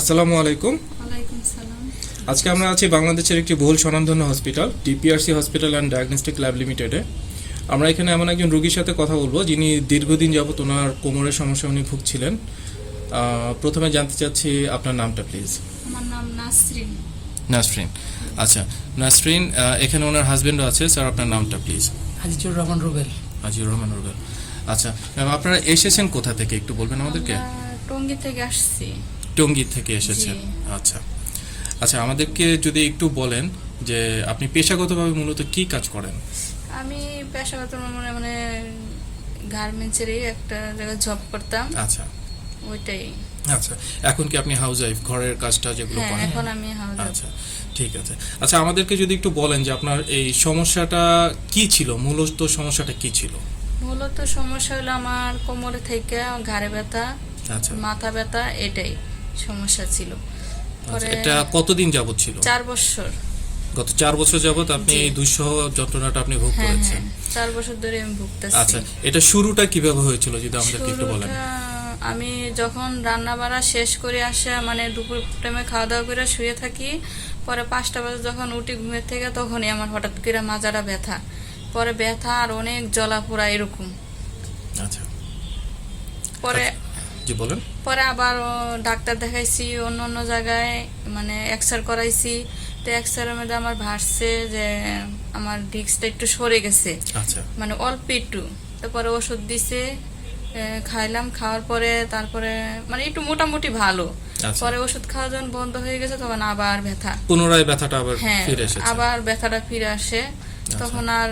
আসসালামু আলাইকুম। আজকে আমরা আছি বাংলাদেশের একটি বহুল স্বনামধন্য hospital DPRC hospital and diagnostic lab লিমিটেডে। আমরা এখানে এমন একজন রোগীর সাথে কথা বলব যিনি দীর্ঘদিন যাবত ওনার কোমরের সমস্যা উনি ভুগছিলেন। প্রথমে জানতে চাচ্ছি আপনার নামটা প্লিজ আমার নাম নাসরিন। নাসরিন। আচ্ছা নাসরিন এখানে ওনার হাজবেন্ডও আছে। স্যার আপনার নামটা প্লিজ আজিজুর রহমান রুবেল। আজিউর রহমান রুবেল। আচ্ছা ম্যাম আপনারা এসেছেন কোথা থেকে? একটু বলবেন আমাদেরকে। টঙ্গী থেকে আসছি। টঙ্গী থেকে এসেছেন। আচ্ছা। আচ্ছা আমাদেরকে যদি একটু বলেন যে আপনি পেশাগতভাবে মূলত কি কাজ করেন? আমি পেশাগত মানে মানে গার্মেন্টসেরই একটা জায়গায় জব করতাম। আচ্ছা। ওইটাই। আচ্ছা এখন কি আপনি হাউস ওয়াইফ ঘরের কাজটা যেগুলো হ্যাঁ করেন? এখন আমি হাউস আচ্ছা ঠিক আছে। আচ্ছা আমাদেরকে যদি একটু বলেন যে আপনার এই সমস্যাটা কি ছিল? মূলত সমস্যাটা কি ছিল? মূলত সমস্যা হলো আমার কোমরে থেকে ঘাড়ে ব্যথা আচ্ছা। মাথা ব্যথা এটাই। সমস্যা ছিল। আচ্ছা এটা কতদিন যাবত ছিল? চার বছর। গত চার বছর যাবত আপনি এই দুঃসহ যন্ত্রণাটা আপনি ভোগ হ্যাঁ করেছেন। হ্যাঁ চার বছর ধরে আমি ভুগতেছি। আচ্ছা এটা শুরুটা কীভাবে হয়েছিল যদি আমাদেরকে একটু বলেন। আমি যখন রান্না বাড়া শেষ করে আসা মানে দুপুর টাইমে খাওয়া দাওয়া করে শুয়ে থাকি পরে পাঁচটা বাজে যখন উঠি ঘুমের থেকে তখনই আমার হঠাৎ করে মাজাটা ব্যথা। পরে ব্যথা আর অনেক জ্বলা পোড়া এরকম। আচ্ছা। পরে জি বলেন। পরে আবার ডাক্তার দেখাইছি অন্য অন্য জায়গায় মানে এক্সরে করাইছি। তো এক্সরের মধ্যে আমার ভাসছে যে আমার ডিস্কটা একটু সরে গেছে। আচ্ছা। মানে অল্প একটু। তারপরে ওষুধ দিছে খাইলাম খাওয়ার পরে তারপরে মানে একটু মোটামুটি ভালো। আচ্ছা। পরে ওষুধ খাওয়া যখন বন্ধ হয়ে গেছে তখন আবার ব্যথা। পুনরায় ব্যথাটা আবার হ্যাঁ ফিরে এসেছে। আবার ব্যথাটা ফিরে আসে। আচ্ছা। তখন আর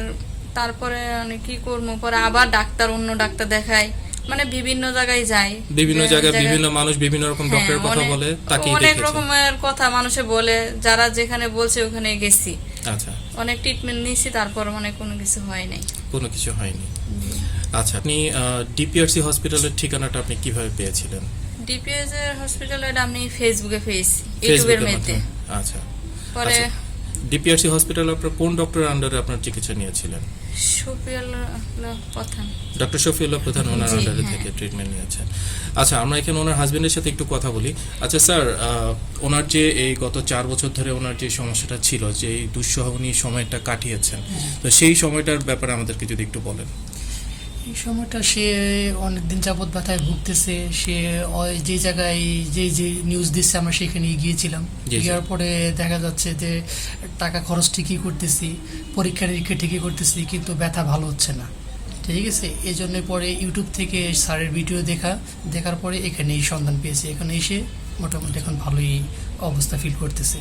তারপরে মানে কি করব? পরে আবার ডাক্তার অন্য ডাক্তার দেখাই মানে বিভিন্ন জায়গায় যাই বিভিন্ন জায়গায় বিভিন্ন মানুষ বিভিন্ন রকম হ্যাঁ, ডক্টরের কথা অনেক- বলে তাকেই অনেক রকমের কথা মানুষে বলে যারা যেখানে বলছে ওখানে গেছি। আচ্ছা। অনেক ট্রিটমেন্ট নিয়েছি তারপর মানে কোনো কিছু হয় নাই। কোনো কিছু হয়নি। আচ্ছা আপনি ডিপিআরসি হসপিটালের ঠিকানাটা আপনি কীভাবে পেয়েছিলেন? ডিপিএস এর হসপিটালে আমি ফেসবুকে পেয়েছি ইউটিউবের মধ্যে। আচ্ছা। পরে আচ্ছা। ডিপিআরসি হসপিটাল আপনার কোন ডক্টর আন্ডারে আপনার চিকিৎসা নিয়েছিলেন? ডক্টর শফিউল্লাহ প্রধান ওনার আন্ডারে হ্যাঁ। থেকে ট্রিটমেন্ট নিয়েছেন। আচ্ছা আমরা এখানে ওনার হাজবেন্ডের সাথে একটু কথা বলি। আচ্ছা স্যার ওনার যে এই গত চার বছর ধরে ওনার যে সমস্যাটা ছিল যে এই দুঃসহ উনি সময়টা কাটিয়েছেন তো সেই সময়টার ব্যাপারে আমাদেরকে যদি একটু বলেন। এই সময়টা সে অনেকদিন যাবৎ ব্যথায় ভুগতেছে। সে ওই যে জায়গায় যে যে নিউজ দিচ্ছে আমরা সেখানে গিয়েছিলাম। গিয়ার পরে দেখা যাচ্ছে যে টাকা খরচ ঠিকই করতেছি পরীক্ষা নিরীক্ষা ঠিকই করতেছি কিন্তু ব্যথা ভালো হচ্ছে না। ঠিক আছে? এই জন্য পরে ইউটিউব থেকে স্যারের ভিডিও দেখা দেখার পরে এখানে এই সন্ধান পেয়েছে। এখানে এসে মোটামুটি এখন ভালোই অবস্থা ফিল করতেছে।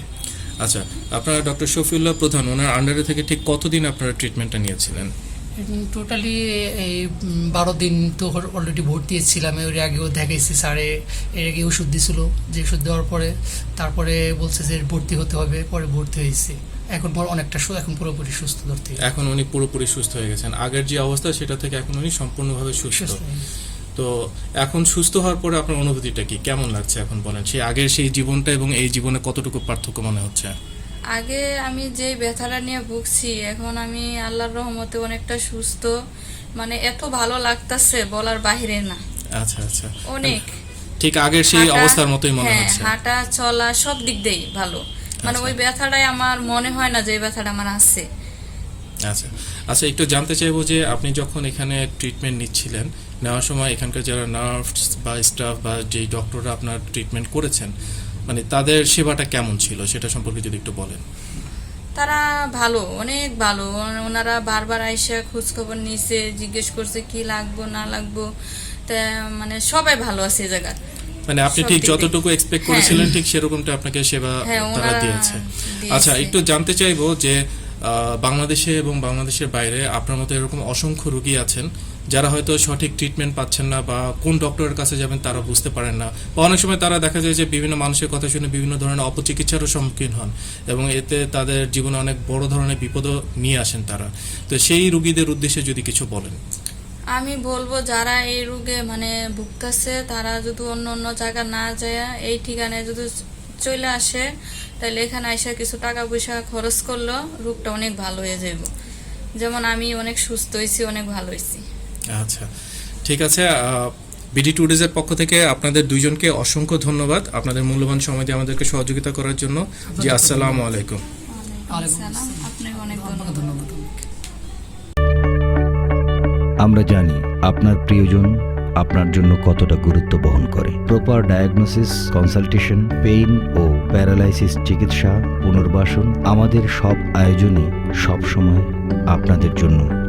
আচ্ছা আপনারা ডক্টর শফিউল্লাহ প্রধান ওনার আন্ডারে থেকে ঠিক কতদিন আপনারা ট্রিটমেন্টটা নিয়েছিলেন? টোটালি এই বারো দিন তো অলরেডি ভর্তি ছিলাম এর আগেও দেখাইছি স্যারে এর আগে ওষুধ দিছিল যে ওষুধ দেওয়ার পরে তারপরে বলছে যে ভর্তি হতে হবে পরে ভর্তি হয়েছে। এখন পর অনেকটা এখন পুরোপুরি সুস্থ ধরতে এখন উনি পুরোপুরি সুস্থ হয়ে গেছেন। আগের যে অবস্থা সেটা থেকে এখন উনি সম্পূর্ণভাবে সুস্থ। সুস্থ তো এখন সুস্থ হওয়ার পরে আপনার অনুভূতিটা কি? কেমন লাগছে এখন বলেন? সেই আগের সেই জীবনটা এবং এই জীবনে কতটুকু পার্থক্য মনে হচ্ছে? আগে আমি যেই ব্যথাটা নিয়ে ভুগছি এখন আমি আল্লাহর রহমতে অনেকটা সুস্থ। মানে এত ভালো লাগতাছে বলার বাহিরে না। আচ্ছা আচ্ছা। অনেক। ঠিক আগের সেই অবস্থার মতোই মনে হ্যাঁ হচ্ছে। হাঁটা চলা সব দিক দিয়েই ভালো। মানে আচ্ছা। ওই ব্যথাটাই আমার মনে হয় না যে ব্যথাটা আমার আছে। আচ্ছা। আচ্ছা একটু জানতে চাইব যে আপনি যখন এখানে ট্রিটমেন্ট নিচ্ছিলেন নেওয়ার সময় এখানকার যারা নার্স বা স্টাফ বা যে ডক্টররা আপনার ট্রিটমেন্ট করেছেন মানে তাদের সেবাটা কেমন ছিল সেটা সম্পর্কে যদি একটু বলেন। তারা ভালো অনেক ভালো। ওনারা বারবার আইসা খোঁজ খবর নিছে জিজ্ঞেস করছে কি লাগবো না লাগবো। তা মানে সবাই ভালো আছে এই জায়গা মানে আপনি ঠিক যতটুকু এক্সপেক্ট হ্যাঁ। করেছিলেন ঠিক সেরকমটা আপনাকে সেবা হ্যাঁ, তারা দিয়েছে। আচ্ছা একটু জানতে চাইব যে বাংলাদেশে এবং বাংলাদেশের বাইরে আপনার মতো এরকম অসংখ্য রোগী আছেন। যারা হয়তো সঠিক ট্রিটমেন্ট পাচ্ছেন না বা কোন ডক্টরের কাছে যাবেন তারা বুঝতে পারেন না। বা অনেক সময় তারা দেখা যায় যে বিভিন্ন মানুষের কথা শুনে বিভিন্ন ধরনের অপচিকিৎসারও সম্মুখীন হন এবং এতে তাদের জীবনে অনেক বড় ধরনের বিপদও নিয়ে আসেন তারা। তো সেই রুগীদের উদ্দেশ্যে যদি কিছু বলেন। আমি বলব, যারা এই রোগে মানে ভুগতেছে, তারা যদি অন্য অন্য জায়গা না যায়, এই ঠিকানায় যদি চলে আসে, তাহলে এখানে এসে কিছু টাকা পয়সা খরচ করল রোগটা অনেক ভালো হয়ে যাব যেমন আমি অনেক সুস্থ হয়েছি অনেক ভালো হয়েছি আচ্ছা। ঠিক আছে বিডি ট্যুরিজের পক্ষ থেকে আপনাদের দুইজনকে অসংখ্য ধন্যবাদ আপনাদের মূল্যবান সময় দিয়ে আমাদেরকে সহযোগিতা করার জন্য। জি আসসালামু আলাইকুম। আমরা জানি আপনার প্রিয়জন আপনার জন্য কতটা গুরুত্ব বহন করে। প্রপার ডায়াগনোসিস কনসালটেশন পেইন ও প্যারালাইসিস চিকিৎসা পুনর্বাসন আমাদের সব আয়োজনই সবসময় আপনাদের জন্য